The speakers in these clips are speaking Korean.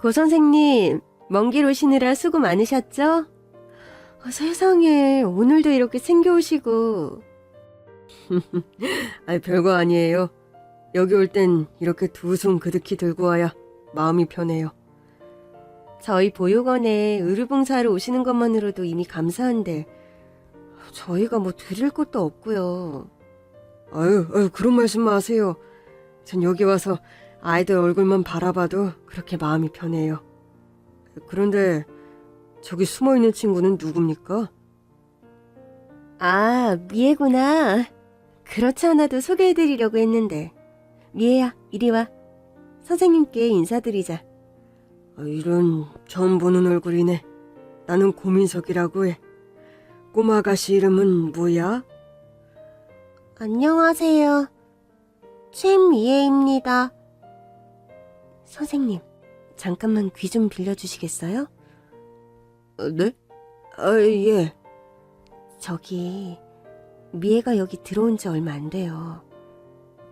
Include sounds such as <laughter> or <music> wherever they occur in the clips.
고 선생님, 먼 길 오시느라 수고 많으셨죠? 어, 세상에, 오늘도 이렇게 챙겨오시고. <laughs> 아이, 별거 아니에요. 여기 올 땐 이렇게 두 손 그득히 들고 와야 마음이 편해요. 저희 보육원에 의료봉사하러 오시는 것만으로도 이미 감사한데, 저희가 뭐 드릴 것도 없고요. 아유, 아유, 그런 말씀 마세요. 전 여기 와서 아이들 얼굴만 바라봐도 그렇게 마음이 편해요. 그런데 저기 숨어 있는 친구는 누굽니까? 아, 미애구나. 그렇지 않아도 소개해드리려고 했는데. 미애야, 이리 와. 선생님께 인사드리자. 아, 이런 처음 보는 얼굴이네. 나는 고민석이라고 해. 꼬마 아가씨 이름은 뭐야? 안녕하세요. 최미애입니다. 선생님, 잠깐만 귀 좀 빌려주시겠어요? 네? 아, 예. 저기, 미애가 여기 들어온 지 얼마 안 돼요.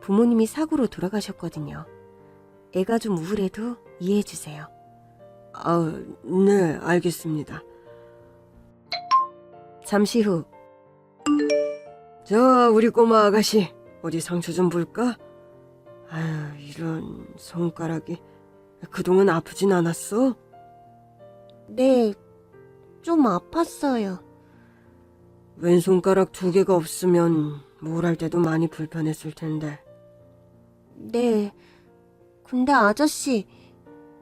부모님이 사고로 돌아가셨거든요. 애가 좀 우울해도 이해해주세요. 아, 네, 알겠습니다. 잠시 후. 저, 우리 꼬마 아가씨, 어디 상처 좀 볼까? 아유, 이런 손가락이 그동안 아프진 않았어? 네, 좀 아팠어요. 왼손가락 두 개가 없으면 뭘 할 때도 많이 불편했을 텐데. 네, 근데 아저씨,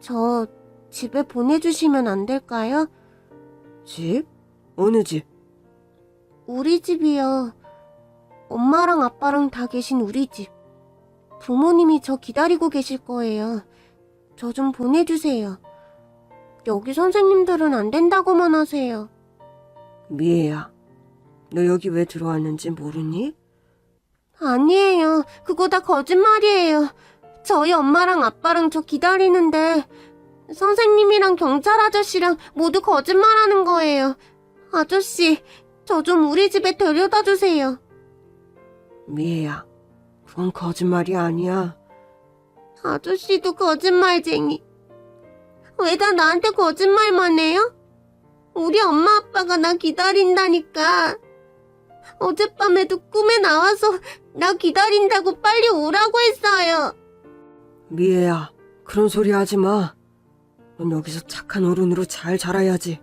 저 집에 보내주시면 안 될까요? 집? 어느 집? 우리 집이요. 엄마랑 아빠랑 다 계신 우리 집. 부모님이 저 기다리고 계실 거예요. 저 좀 보내주세요. 여기 선생님들은 안 된다고만 하세요. 미애야, 너 여기 왜 들어왔는지 모르니? 아니에요. 그거 다 거짓말이에요. 저희 엄마랑 아빠랑 저 기다리는데 선생님이랑 경찰 아저씨랑 모두 거짓말하는 거예요. 아저씨, 저 좀 우리 집에 데려다 주세요. 미애야, 그건 거짓말이 아니야. 아저씨도 거짓말쟁이. 왜 다 나한테 거짓말만 해요? 우리 엄마 아빠가 나 기다린다니까. 어젯밤에도 꿈에 나와서 나 기다린다고 빨리 오라고 했어요. 미애야, 그런 소리 하지 마. 넌 여기서 착한 어른으로 잘 자라야지.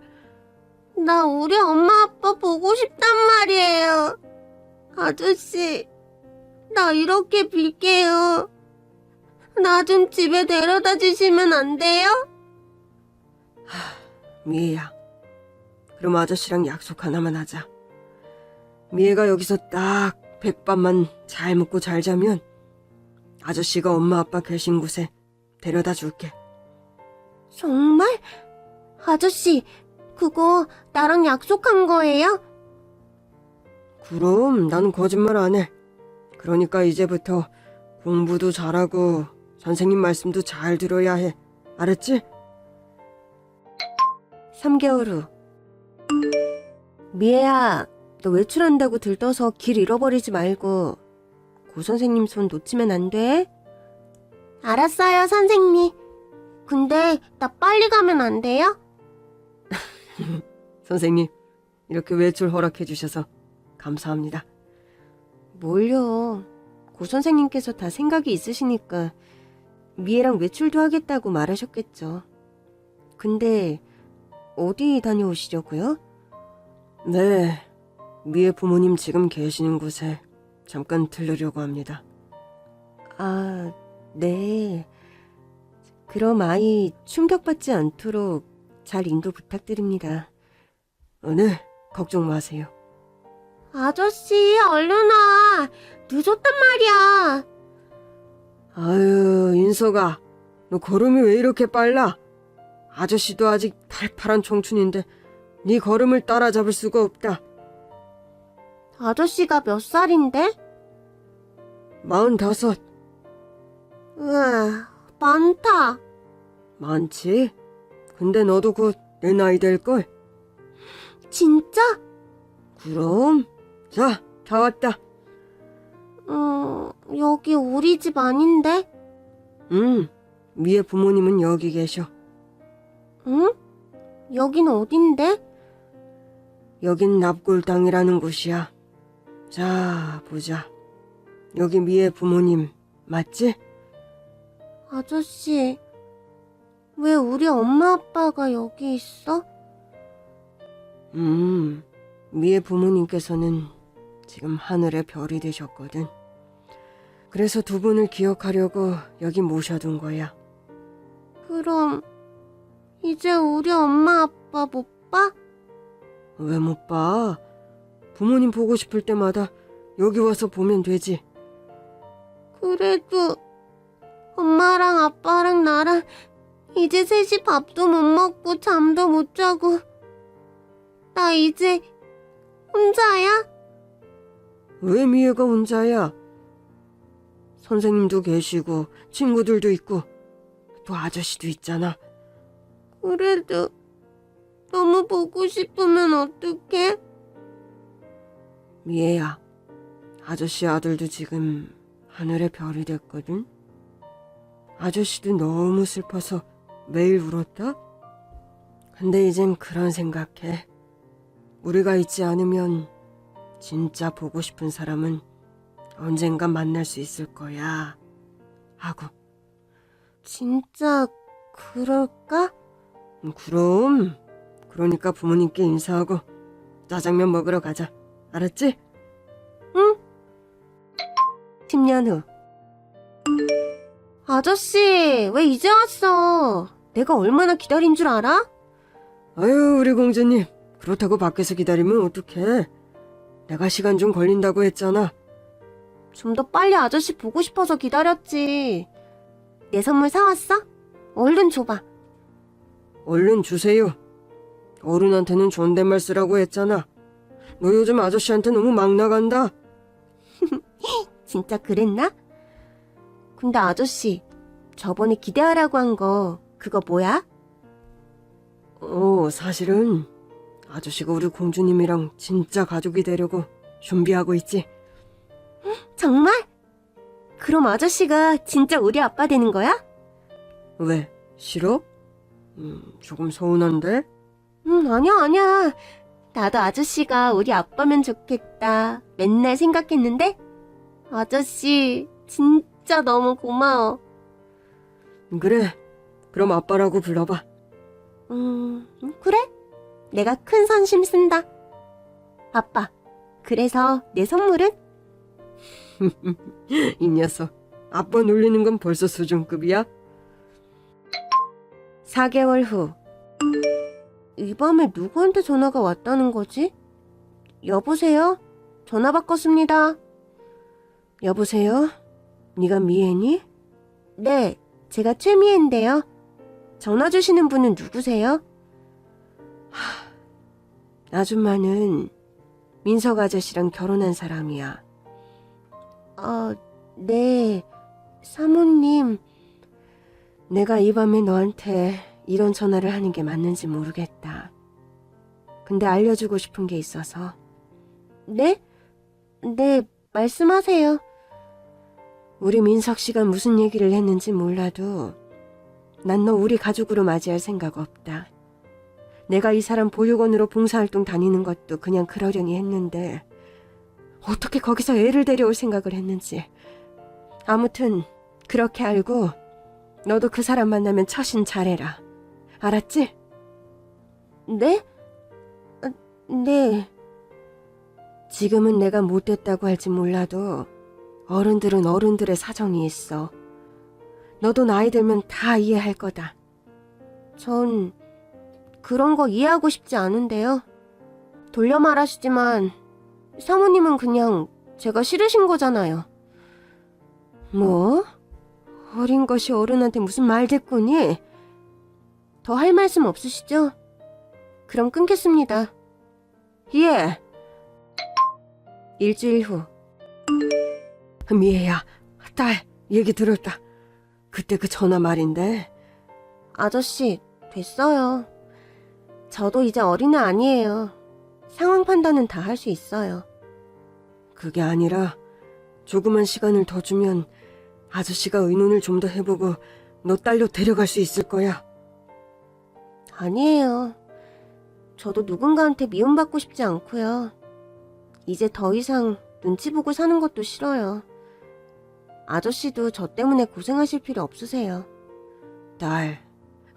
나 우리 엄마 아빠 보고 싶단 말이에요. 아저씨, 나 이렇게 빌게요. 나 좀 집에 데려다 주시면 안 돼요? 미애야, 그럼 아저씨랑 약속 하나만 하자. 미애가 여기서 딱 백밤만 잘 먹고 잘 자면 아저씨가 엄마 아빠 계신 곳에 데려다 줄게. 정말? 아저씨, 그거 나랑 약속한 거예요? 그럼 나는 거짓말 안 해. 그러니까 이제부터 공부도 잘하고 선생님 말씀도 잘 들어야 해. 알았지? 3개월 후. 미애야, 너 외출한다고 들떠서 길 잃어버리지 말고 고 선생님 손 놓치면 안 돼. 알았어요, 선생님. 근데 나 빨리 가면 안 돼요? <laughs> 선생님, 이렇게 외출 허락해 주셔서 감사합니다. 뭘요? 고 선생님께서 다 생각이 있으시니까 미애랑 외출도 하겠다고 말하셨겠죠. 근데 어디 다녀오시려고요? 네, 미애 부모님 지금 계시는 곳에 잠깐 들르려고 합니다. 아, 네. 그럼 아이 충격받지 않도록 잘 인도 부탁드립니다. 어, 네, 걱정 마세요. 아저씨, 얼른 와. 늦었단 말이야. 아유, 인서가, 너 걸음이 왜 이렇게 빨라? 아저씨도 아직 팔팔한 청춘인데 네 걸음을 따라잡을 수가 없다. 아저씨가 몇 살인데? 마흔다섯. 우와, 많다. 많지? 근데 너도 곧 내 나이 될걸? 진짜? 그럼. 자, 다 왔다. 음, 여기 우리 집 아닌데? 응, 미애 부모님은 여기 계셔. 응? 여긴 어딘데? 여긴 납골 땅이라는 곳이야. 자, 보자. 여기 미애 부모님 맞지? 아저씨, 왜 우리 엄마 아빠가 여기 있어? 음, 미애 부모님께서는 지금 하늘의 별이 되셨거든. 그래서 두 분을 기억하려고 여기 모셔둔 거야. 그럼 이제 우리 엄마 아빠 못 봐? 왜 못 봐? 부모님 보고 싶을 때마다 여기 와서 보면 되지. 그래도 엄마랑 아빠랑 나랑 이제 셋이 밥도 못 먹고 잠도 못 자고 나 이제 혼자야? 왜 미애가 혼자야? 선생님도 계시고 친구들도 있고 또 아저씨도 있잖아. 그래도 너무 보고 싶으면 어떡해? 미애야, 아저씨 아들도 지금 하늘의 별이 됐거든. 아저씨도 너무 슬퍼서 매일 울었다. 근데 이젠 그런 생각해. 우리가 있지 않으면 진짜 보고 싶은 사람은 언젠가 만날 수 있을 거야. 하고. 진짜 그럴까? 음, 그럼. 그러니까 부모님께 인사하고 짜장면 먹으러 가자. 알았지? 응. 10년 후. 아저씨, 왜 이제 왔어? 내가 얼마나 기다린 줄 알아? 아유, 우리 공주님. 그렇다고 밖에서 기다리면 어떡해. 내가 시간 좀 걸린다고 했잖아. 좀 더 빨리 아저씨 보고 싶어서 기다렸지. 내 선물 사왔어? 얼른 줘봐. 얼른 주세요. 어른한테는 존댓말 쓰라고 했잖아. 너 요즘 아저씨한테 너무 막 나간다. <laughs> 진짜 그랬나? 근데 아저씨, 저번에 기대하라고 한 거, 그거 뭐야? 어, 사실은 아저씨가 우리 공주님이랑 진짜 가족이 되려고 준비하고 있지. 정말? 그럼 아저씨가 진짜 우리 아빠 되는 거야? 왜? 싫어? 음, 조금 서운한데? 음, 아니야, 아니야. 나도 아저씨가 우리 아빠면 좋겠다. 맨날 생각했는데? 아저씨, 진짜 너무 고마워. 그래. 그럼 아빠라고 불러봐. 음, 그래? 내가 큰 선심 쓴다. 아빠, 그래서 내 선물은? <laughs> 이 녀석, 아빠 놀리는 건 벌써 수준급이야? 4개월 후. 이 밤에 누구한테 전화가 왔다는 거지? 여보세요? 전화 바꿨습니다. 여보세요? 네가 미애니? 네, 제가 최미애인데요. 전화 주시는 분은 누구세요? 하, 아줌마는 민석 아저씨랑 결혼한 사람이야. 아, 네. 사모님. 내가 이 밤에 너한테 이런 전화를 하는 게 맞는지 모르겠다. 근데 알려주고 싶은 게 있어서. 네? 네, 말씀하세요. 우리 민석 씨가 무슨 얘기를 했는지 몰라도 난 너 우리 가족으로 맞이할 생각 없다. 내가 이 사람 보육원으로 봉사활동 다니는 것도 그냥 그러려니 했는데 어떻게 거기서 애를 데려올 생각을 했는지. 아무튼 그렇게 알고 너도 그 사람 만나면 처신 잘해라. 알았지? 네? 아, 네. 지금은 내가 못됐다고 할지 몰라도 어른들은 어른들의 사정이 있어. 너도 나이 들면 다 이해할 거다. 전 그런 거 이해하고 싶지 않은데요. 돌려 말하시지만 사모님은 그냥 제가 싫으신 거잖아요. 뭐? 어린 것이 어른한테 무슨 말대꾸니? 더 할 말씀 없으시죠? 그럼 끊겠습니다. 예. 일주일 후. 미애야, 딸, 얘기 들었다. 그때 그 전화 말인데. 아저씨, 됐어요. 저도 이제 어린애 아니에요. 상황 판단은 다 할 수 있어요. 그게 아니라 조그만 시간을 더 주면 아저씨가 의논을 좀 더 해보고 너 딸로 데려갈 수 있을 거야. 아니에요. 저도 누군가한테 미움받고 싶지 않고요. 이제 더 이상 눈치 보고 사는 것도 싫어요. 아저씨도 저 때문에 고생하실 필요 없으세요. 딸,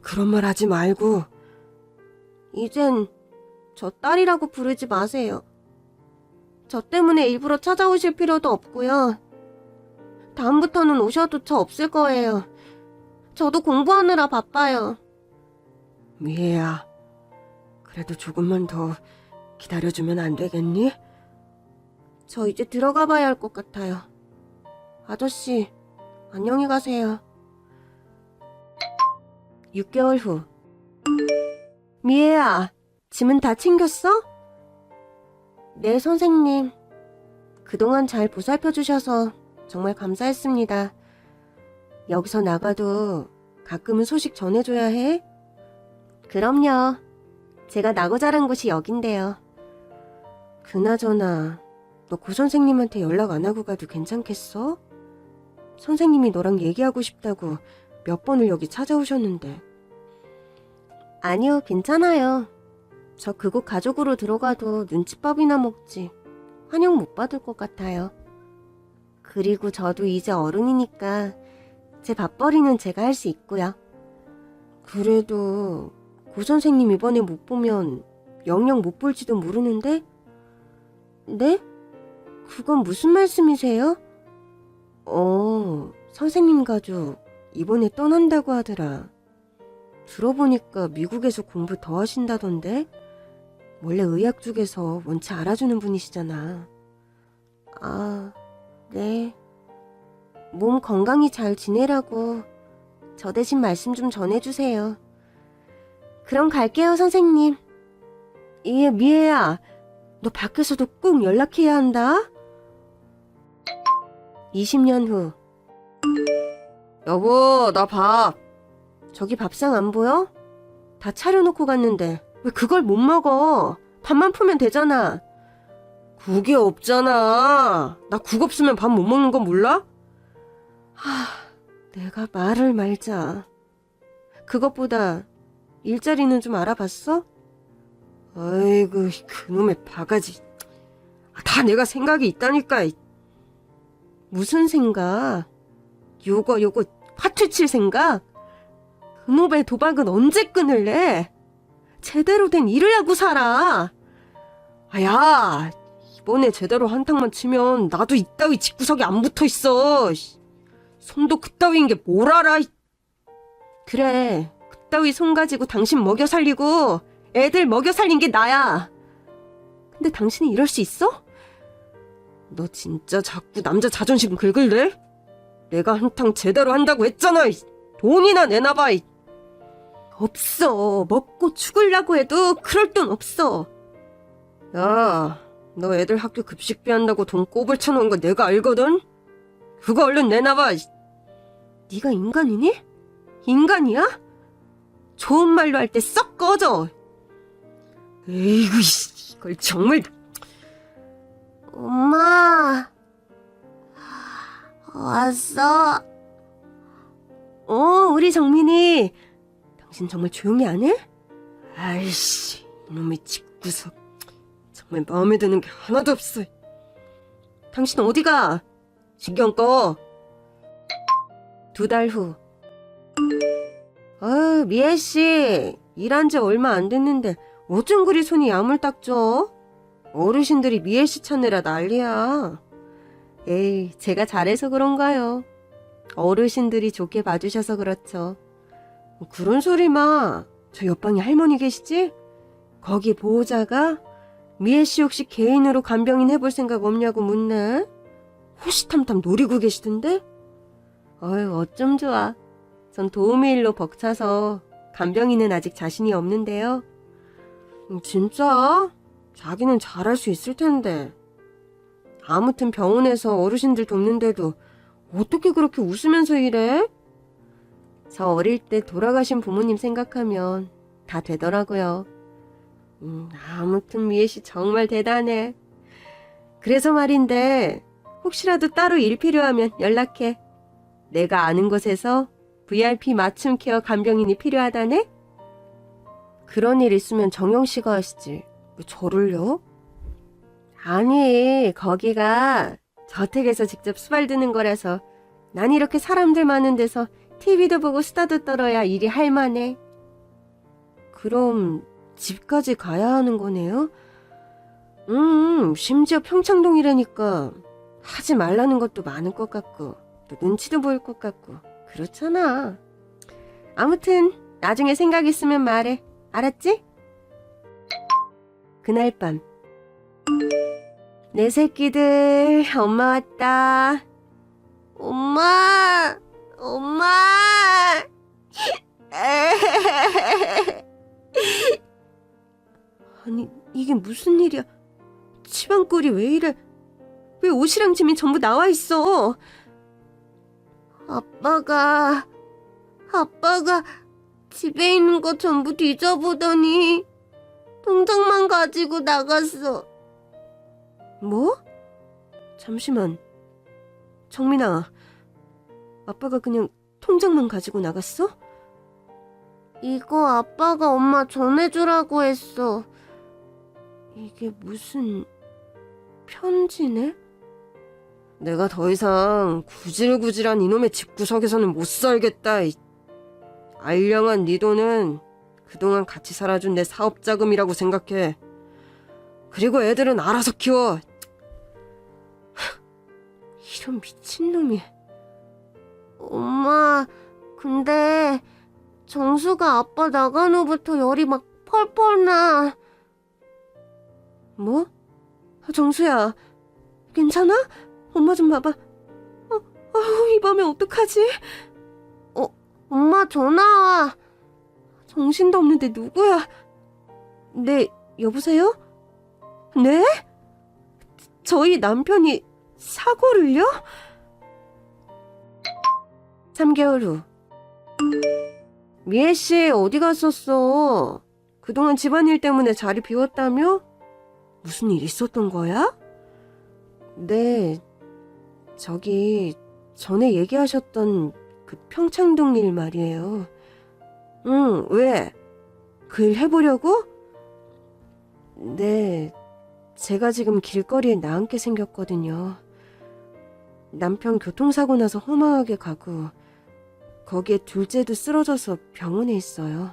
그런 말 하지 말고. 이젠 저 딸이라고 부르지 마세요. 저 때문에 일부러 찾아오실 필요도 없고요. 다음부터는 오셔도 저 없을 거예요. 저도 공부하느라 바빠요. 미애야, 그래도 조금만 더 기다려주면 안 되겠니? 저 이제 들어가 봐야 할 것 같아요. 아저씨, 안녕히 가세요. 6개월 후. 미애야, 짐은 다 챙겼어? 네, 선생님. 그동안 잘 보살펴 주셔서 정말 감사했습니다. 여기서 나가도 가끔은 소식 전해줘야 해? 그럼요. 제가 나고 자란 곳이 여긴데요. 그나저나, 너 고 선생님한테 연락 안 하고 가도 괜찮겠어? 선생님이 너랑 얘기하고 싶다고 몇 번을 여기 찾아오셨는데. 아니요, 괜찮아요. 저 그 곳 가족으로 들어가도 눈칫밥이나 먹지. 환영 못 받을 것 같아요. 그리고 저도 이제 어른이니까 제 밥벌이는 제가 할 수 있고요. 그래도 고 선생님 이번에 못 보면 영영 못 볼지도 모르는데? 네? 그건 무슨 말씀이세요? 어, 선생님 가족 이번에 떠난다고 하더라. 들어보니까 미국에서 공부 더 하신다던데? 원래 의학 쪽에서 원체 알아주는 분이시잖아. 아, 네. 몸 건강히 잘 지내라고 저 대신 말씀 좀 전해주세요. 그럼 갈게요, 선생님. 예, 미애야. 너 밖에서도 꼭 연락해야 한다. 20년 후. 여보, 나 밥. 저기 밥상 안 보여? 다 차려놓고 갔는데 왜 그걸 못 먹어? 밥만 풀면 되잖아. 국이 없잖아. 나 국 없으면 밥 못 먹는 거 몰라? 하, 내가 말을 말자. 그것보다 일자리는 좀 알아봤어? 아이고, 그놈의 바가지. 아, 다 내가 생각이 있다니까. 무슨 생각? 요거, 요거, 화투 칠 생각? 그놈의 도박은 언제 끊을래? 제대로 된 일을 하고 살아. 아, 야, 이번에 제대로 한탕만 치면 나도 이따위 집구석에 안 붙어 있어. 씨. 손도 그따위인 게 뭘 알아. 이. 그래, 그따위 손 가지고 당신 먹여 살리고 애들 먹여 살린 게 나야. 근데 당신이 이럴 수 있어? 너 진짜 자꾸 남자 자존심 긁을래? 내가 한탕 제대로 한다고 했잖아. 이. 돈이나 내놔봐. 이. 없어. 먹고 죽으려고 해도 그럴 돈 없어. 야, 너 애들 학교 급식 비 한다고 돈 꼬불 쳐놓은 거 내가 알거든? 그거 얼른 내놔봐. 이. 네가 인간이니? 인간이야? 좋은 말로 할 때 썩 꺼져. 에이구, 씨, 이걸 정말. 엄마. 왔어. 어, 우리 정민이. 당신 정말 조용히 안 해? 아이씨, 이놈의 집구석. 정말 마음에 드는 게 하나도 없어. 당신 어디가? 신경 꺼. 두 달 후. 아, 미애 씨. 일한 지 얼마 안 됐는데 어쩜 그리 손이 야물딱져? 어르신들이 미애 씨 찾느라 난리야. 에이, 제가 잘해서 그런가요? 어르신들이 좋게 봐주셔서 그렇죠. 뭐 그런 소리 마. 저 옆방에 할머니 계시지? 거기 보호자가 미애 씨 혹시 개인으로 간병인 해볼 생각 없냐고 묻네. 호시탐탐 노리고 계시던데? 어휴, 어쩜 좋아. 전 도우미 일로 벅차서 간병인은 아직 자신이 없는데요. 음, 진짜? 자기는 잘할 수 있을 텐데. 아무튼 병원에서 어르신들 돕는데도 어떻게 그렇게 웃으면서 일해? 저 어릴 때 돌아가신 부모님 생각하면 다 되더라고요. 음, 아무튼 미애 씨 정말 대단해. 그래서 말인데 혹시라도 따로 일 필요하면 연락해. 내가 아는 곳에서 VIP 맞춤 케어 간병인이 필요하다네? 그런 일 있으면 정영 씨가 하시지. 왜 저를요? 아니, 거기가 저택에서 직접 수발 드는 거라서 난 이렇게 사람들 많은 데서 TV도 보고 수다도 떨어야 일이 할만해. 그럼 집까지 가야 하는 거네요? 음, 심지어 평창동이라니까 하지 말라는 것도 많을 것 같고 또 눈치도 보일 것 같고 그렇잖아. 아무튼 나중에 생각 있으면 말해. 알았지? 그날 밤. 내 새끼들, 엄마 왔다. 엄마! 엄마! <laughs> 아니, 이게 무슨 일이야? 집안 꼴이 왜 이래? 왜 옷이랑 짐이 전부 나와 있어? 아빠가, 아빠가 집에 있는 거 전부 뒤져보더니 통장만 가지고 나갔어. 뭐? 잠시만. 정민아, 아빠가 그냥 통장만 가지고 나갔어? 이거 아빠가 엄마 전해주라고 했어. 이게 무슨 편지네? 내가 더 이상 구질구질한 이놈의 집구석에서는 못 살겠다. 이 알량한 네 돈은 그동안 같이 살아준 내 사업 자금이라고 생각해. 그리고 애들은 알아서 키워. 하, 이런 미친놈이. 엄마, 근데 정수가 아빠 나간 후부터 열이 막 펄펄 나. 뭐? 아, 정수야, 괜찮아? 엄마 좀 봐봐. 어, 아우, 이 밤에 어떡하지? 어, 엄마 전화 와. 정신도 없는데 누구야? 네, 여보세요? 네? 저희 남편이 사고를요? 3개월 후. 미애 씨 어디 갔었어? 그동안 집안일 때문에 자리 비웠다며? 무슨 일 있었던 거야? 네, 저기 전에 얘기하셨던 그 평창동 일 말이에요. 응, 왜? 그 일 해보려고? 네, 제가 지금 길거리에 나앉게 생겼거든요. 남편 교통사고 나서 허망하게 가고, 거기에 둘째도 쓰러져서 병원에 있어요.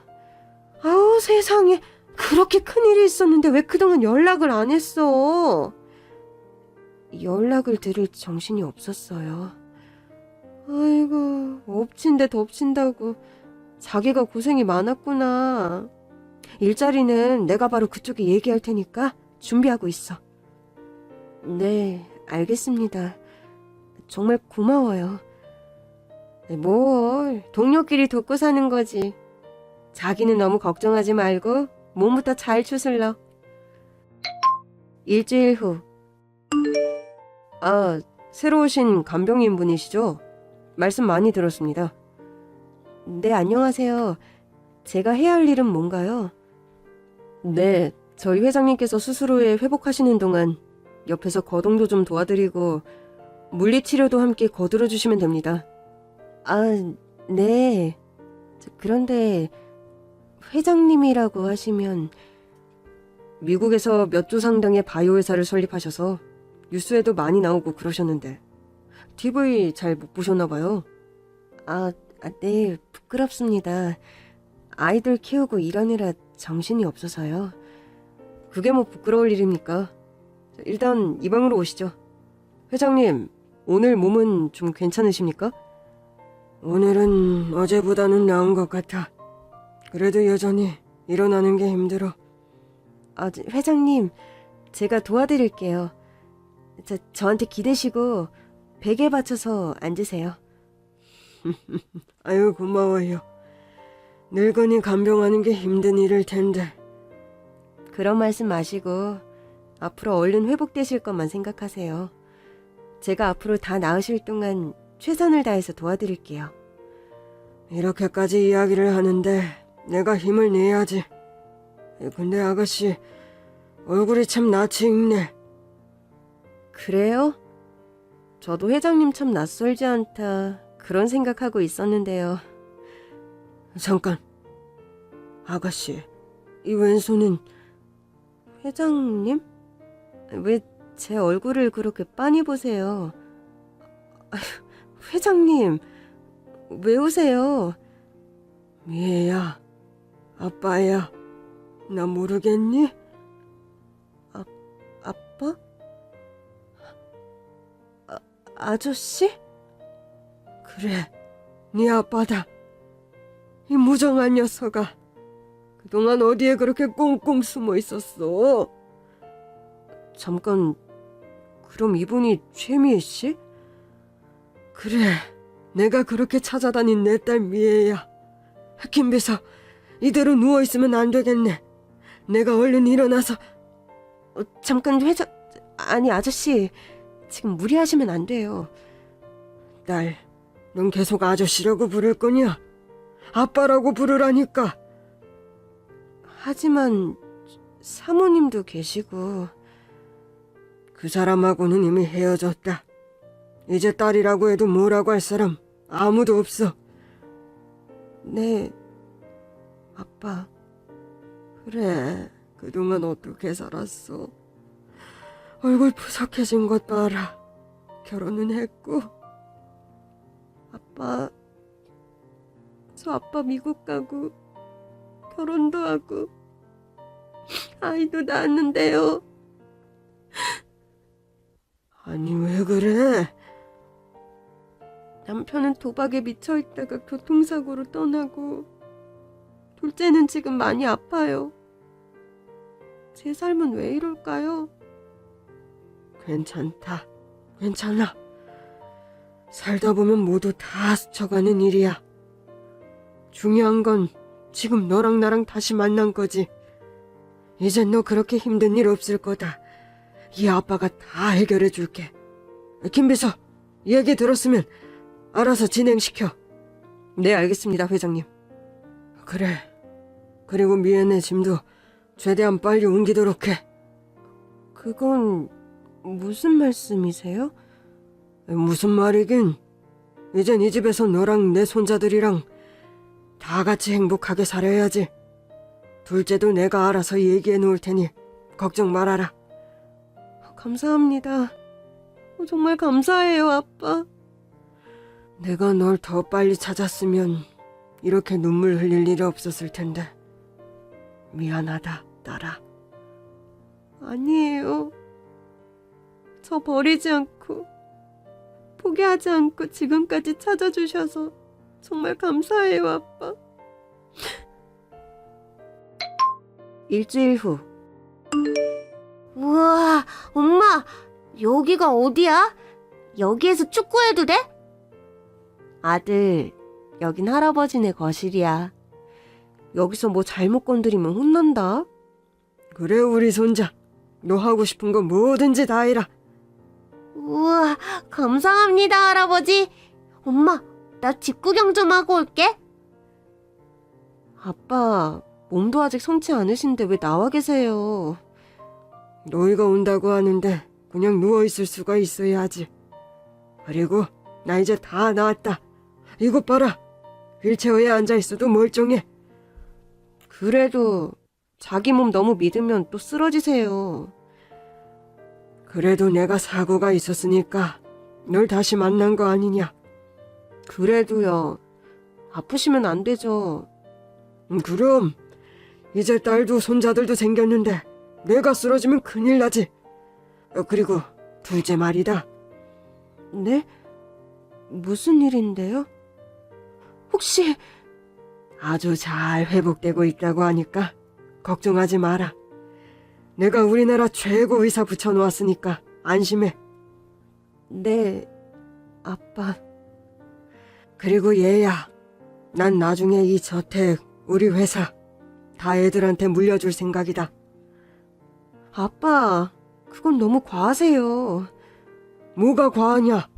아우, 세상에. 그렇게 큰일이 있었는데 왜 그동안 연락을 안 했어? 연락을 드릴 정신이 없었어요. 아이고, 엎친 데 덮친다고. 자기가 고생이 많았구나. 일자리는 내가 바로 그쪽에 얘기할 테니까 준비하고 있어. 네, 알겠습니다. 정말 고마워요. 뭘, 동료끼리 돕고 사는 거지. 자기는 너무 걱정하지 말고 몸부터 잘 추슬러. 일주일 후. 아, 새로 오신 간병인 분이시죠? 말씀 많이 들었습니다. 네, 안녕하세요. 제가 해야 할 일은 뭔가요? 네, 저희 회장님께서 후에 회복하시는 동안 옆에서 거동도 좀 도와드리고 물리치료도 함께 거들어 주시면 됩니다. 아, 네. 저, 그런데 회장님이라고 하시면 미국에서 몇 조 상당의 바이오 회사를 설립하셔서 뉴스에도 많이 나오고 그러셨는데 TV 잘 못 보셨나 봐요. 아, 아, 네, 부끄럽습니다. 아이들 키우고 일하느라 정신이 없어서요. 그게 뭐 부끄러울 일입니까? 자, 일단 이 방으로 오시죠. 회장님, 오늘 몸은 좀 괜찮으십니까? 오늘은 어제보다는 나은 것 같아. 그래도 여전히 일어나는 게 힘들어. 아, 저, 회장님, 제가 도와드릴게요. 저, 저한테 기대시고 베개 받쳐서 앉으세요. <laughs> 아유, 고마워요. 늙은이 간병하는 게 힘든 일일 텐데. 그런 말씀 마시고 앞으로 얼른 회복되실 것만 생각하세요. 제가 앞으로 다 나으실 동안 최선을 다해서 도와드릴게요. 이렇게까지 이야기를 하는데 내가 힘을 내야지. 근데 아가씨 얼굴이 참 낯이 익네. 그래요? 저도 회장님 참 낯설지 않다 그런 생각하고 있었는데요. 잠깐. 아가씨 이 왼손은 회장님? 왜 제 얼굴을 그렇게 빤히 보세요? 아휴, 회장님, 왜 오세요? 미애야, 아빠야, 나 모르겠니? 아, 아빠? 아, 아저씨? 그래, 네 아빠다. 이 무정한 녀석아. 그동안 어디에 그렇게 꽁꽁 숨어 있었어? 잠깐, 그럼 이분이 최미애 씨? 그래, 내가 그렇게 찾아다닌 내 딸 미애야. 김 비서, 이대로 누워 있으면 안 되겠네. 내가 얼른 일어나서... 어, 잠깐 회장... 아니 아저씨, 지금 무리하시면 안 돼요. 딸, 넌 계속 아저씨라고 부를 거냐? 아빠라고 부르라니까. 하지만 사모님도 계시고 그 사람하고는 이미 헤어졌다. 이제 딸이라고 해도 뭐라고 할 사람 아무도 없어. 네, 아빠. 그래, 그동안 어떻게 살았어? 얼굴 푸석해진 것 봐라. 결혼은 했고. 아빠, 저 아빠 미국 가고 결혼도 하고 아이도 낳았는데요. 아니 왜 그래? 남편은 도박에 미쳐 있다가 교통사고로 떠나고 둘째는 지금 많이 아파요. 제 삶은 왜 이럴까요? 괜찮다. 괜찮아. 살다 보면 모두 다 스쳐가는 일이야. 중요한 건 지금 너랑 나랑 다시 만난 거지. 이젠 너 그렇게 힘든 일 없을 거다. 이 아빠가 다 해결해 줄게. 김비서, 얘기 들었으면 알아서 진행시켜. 네, 알겠습니다, 회장님. 그래. 그리고 미연의 짐도 최대한 빨리 옮기도록 해. 그건 무슨 말씀이세요? 무슨 말이긴. 이젠 이 집에서 너랑 내 손자들이랑 다 같이 행복하게 살아야지. 둘째도 내가 알아서 얘기해 놓을 테니 걱정 말아라. 감사합니다. 어, 정말 감사해요, 아빠. 내가 널 더 빨리 찾았으면 이렇게 눈물 흘릴 일이 없었을 텐데. 미안하다, 딸아. 아니에요. 저 버리지 않고, 포기하지 않고 지금까지 찾아주셔서 정말 감사해요, 아빠. <laughs> 일주일 후. 우와, 엄마, 여기가 어디야? 여기에서 축구해도 돼? 아들, 여긴 할아버지네 거실이야. 여기서 뭐 잘못 건드리면 혼난다. 그래, 우리 손자. 너 하고 싶은 거 뭐든지 다 해라. 우와, 감사합니다, 할아버지. 엄마, 나 집 구경 좀 하고 올게. 아빠, 몸도 아직 성치 않으신데 왜 나와 계세요? 너희가 온다고 하는데 그냥 누워 있을 수가 있어야지. 그리고 나 이제 다 나았다. 이것 봐라. 휠체어에 앉아 있어도 멀쩡해. 그래도 자기 몸 너무 믿으면 또 쓰러지세요. 그래도 내가 사고가 있었으니까 널 다시 만난 거 아니냐. 그래도요. 아프시면 안 되죠. 음, 그럼 이제 딸도 손자들도 생겼는데 내가 쓰러지면 큰일 나지. 어, 그리고 둘째 말이다. 네? 무슨 일인데요? 혹시 아주 잘 회복되고 있다고 하니까 걱정하지 마라. 내가 우리나라 최고 의사 붙여놓았으니까 안심해. 네, 아빠. 그리고 얘야, 난 나중에 이 저택, 우리 회사 다 애들한테 물려줄 생각이다. 아빠, 그건 너무 과하세요. 뭐가 과하냐?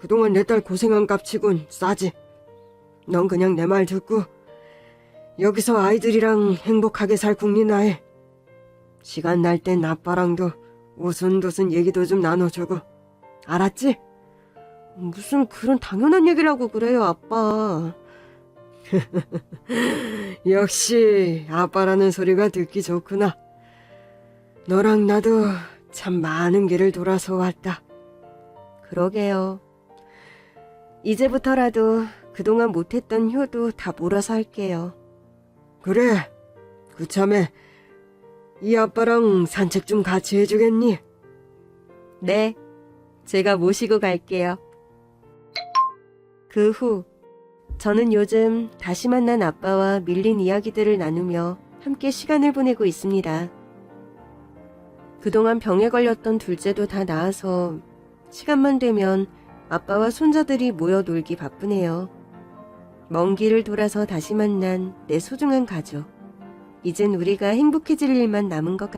그동안 내 딸 고생한 값치곤 싸지. 넌 그냥 내 말 듣고 여기서 아이들이랑 행복하게 살 국리나 해. 시간 날 땐 아빠랑도 오순도순 얘기도 좀 나눠주고. 알았지? 무슨 그런 당연한 얘기라고 그래요, 아빠. <laughs> 역시 아빠라는 소리가 듣기 좋구나. 너랑 나도 참 많은 길을 돌아서 왔다. 그러게요. 이제부터라도 그동안 못했던 효도 다 몰아서 할게요. 그래, 그참에 이 아빠랑 산책 좀 같이 해주겠니? 네, 제가 모시고 갈게요. 그 후, 저는 요즘 다시 만난 아빠와 밀린 이야기들을 나누며 함께 시간을 보내고 있습니다. 그동안 병에 걸렸던 둘째도 다 나아서 시간만 되면 아빠와 손자들이 모여 놀기 바쁘네요. 먼 길을 돌아서 다시 만난 내 소중한 가족. 이젠 우리가 행복해질 일만 남은 것 같...